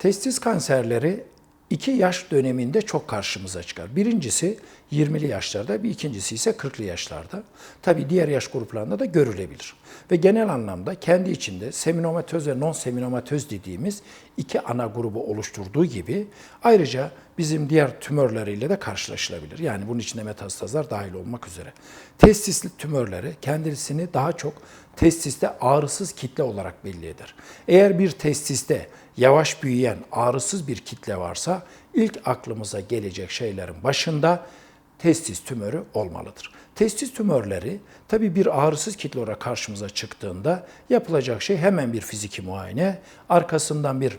Testis kanserleri iki yaş döneminde çok karşımıza çıkar. Birincisi 20'li yaşlarda, bir ikincisi ise 40'lı yaşlarda. Tabii diğer yaş gruplarında da görülebilir. Ve genel anlamda kendi içinde seminomatöz ve non-seminomatöz dediğimiz iki ana grubu oluşturduğu gibi ayrıca bizim diğer tümörleriyle de karşılaşılabilir. Yani bunun içinde metastazlar dahil olmak üzere. Testisli tümörleri kendisini daha çok testiste ağrısız kitle olarak belli eder. Eğer bir testiste yavaş büyüyen ağrısız bir kitle varsa ilk aklımıza gelecek şeylerin başında testis tümörü olmalıdır. Testis tümörleri tabii bir ağrısız kitle olarak karşımıza çıktığında yapılacak şey hemen bir fiziki muayene, arkasından bir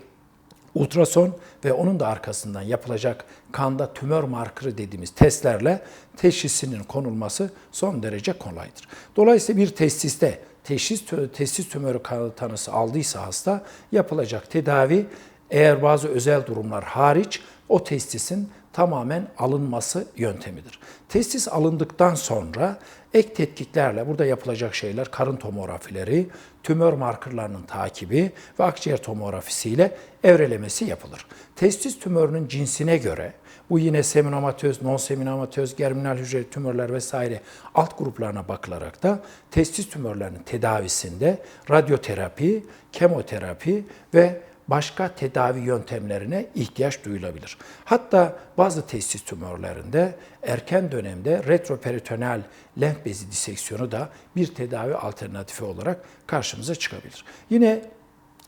ultrason ve onun da arkasından yapılacak kanda tümör markırı dediğimiz testlerle teşhisinin konulması son derece kolaydır. Dolayısıyla bir testiste teşhis testis tümörü tanısı aldıysa hasta yapılacak tedavi eğer bazı özel durumlar hariç o testisin tamamen alınması yöntemidir. Testis alındıktan sonra ek tetkiklerle burada yapılacak şeyler karın tomografileri, tümör markerlarının takibi ve akciğer tomografisiyle evrelemesi yapılır. Testis tümörünün cinsine göre bu yine seminomatöz, non-seminomatöz, germinal hücreli tümörler vesaire alt gruplarına bakılarak da testis tümörlerinin tedavisinde radyoterapi, kemoterapi ve başka tedavi yöntemlerine ihtiyaç duyulabilir. Hatta bazı testis tümörlerinde erken dönemde retroperitoneal lenf bezi diseksiyonu da bir tedavi alternatifi olarak karşımıza çıkabilir. Yine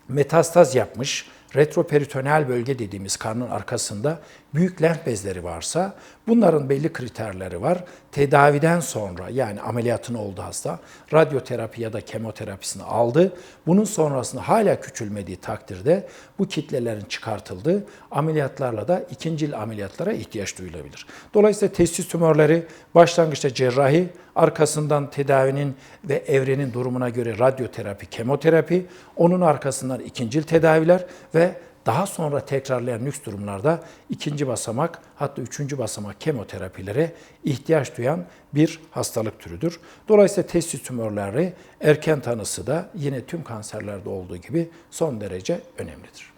metastaz yapmış retroperitoneal bölge dediğimiz karnın arkasında büyük lenf bezleri varsa bunların belli kriterleri var. Tedaviden sonra yani ameliyatını oldu hasta, radyoterapi ya da kemoterapisini aldı. Bunun sonrasında hala küçülmediği takdirde bu kitlelerin çıkartıldığı ameliyatlarla da ikincil ameliyatlara ihtiyaç duyulabilir. Dolayısıyla testis tümörleri başlangıçta cerrahi, arkasından tedavinin ve evrenin durumuna göre radyoterapi, kemoterapi, onun arkasından ikincil tedaviler ve daha sonra tekrarlayan lüks durumlarda ikinci basamak hatta üçüncü basamak kemoterapilere ihtiyaç duyan bir hastalık türüdür. Dolayısıyla testis tümörleri erken tanısı da yine tüm kanserlerde olduğu gibi son derece önemlidir.